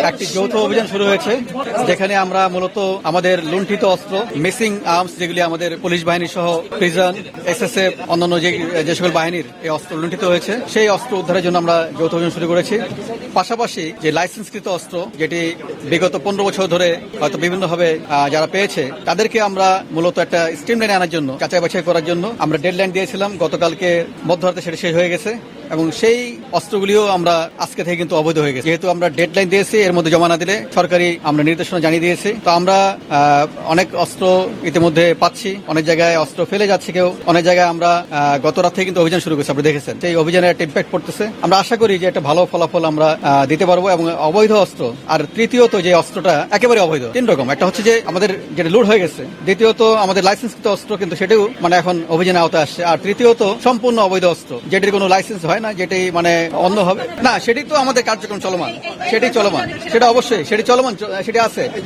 একটি যৌথ অভিযান শুরু হয়েছে, যেখানে আমরা মূলত আমাদের লুণ্ঠিত অস্ত্র মিসিং আর্মস যেগুলি আমাদের পুলিশ বাহিনী সহ প্রিজন এসএসএফ অন্যান্য যে যে সকল বাহিনীর এই অস্ত্র লুণ্ঠিত হয়েছে, সেই অস্ত্র উদ্ধারের জন্য আমরা যৌথ অভিযান শুরু করেছি। পাশাপাশি যে লাইসেন্সকৃত অস্ত্র, যেটি বিগত পনেরো বছর ধরে হয়তো বিভিন্নভাবে যারা পেয়েছে, তাদেরকে আমরা মূলত একটা স্ট্রিম লাইনে আনার জন্য যাচাই বাছাই করার জন্য আমরা ডেডলাইন দিয়েছিলাম। গতকালকে মধ্যরাতে সেটা শেষ হয়ে গেছে। এবং সেই অস্ত্রগুলিও আমরা আজকে থেকে কিন্তু অবৈধ হয়ে গেছে। যেহেতু আমরা ডেডলাইন দিয়েছি, এর মধ্যে জমা না দিলে সরকারি আমরা নির্দেশনা জানিয়ে দিয়েছি। তো আমরা অনেক অস্ত্র ইতিমধ্যে পাচ্ছি, অনেক জায়গায় অস্ত্র ফেলে যাচ্ছে কেউ, অনেক জায়গায় আমরা গত রাত থেকে কিন্তু অভিযান শুরু করেছি, আপনি দেখেছেন। সেই অভিযানের একটা ইম্প্যাক্ট পড়তেছে। আমরা আশা করি যে একটা ভালো ফলাফল আমরা দিতে পারব এবং অবৈধ অস্ত্র, আর তৃতীয়ত যে অস্ত্রটা একেবারে অবৈধ। তিন রকম। একটা হচ্ছে যে আমাদের যেটা লুট হয়ে গেছে, দ্বিতীয়ত আমাদের লাইসেন্সকৃত অস্ত্র কিন্তু সেটাও মানে এখন অভিযানে আওতায় আসছে, আর তৃতীয়ত সম্পূর্ণ অবৈধ অস্ত্র, যেটির কোনো লাইসেন্স হয় না যেটি মানে অন্ধ হবে? না, সেটি তো আমাদের কার্যক্রম চলমান। সেটি চলমান। সেটা অবশ্যই, সেটি চলমান, সেটি আছে।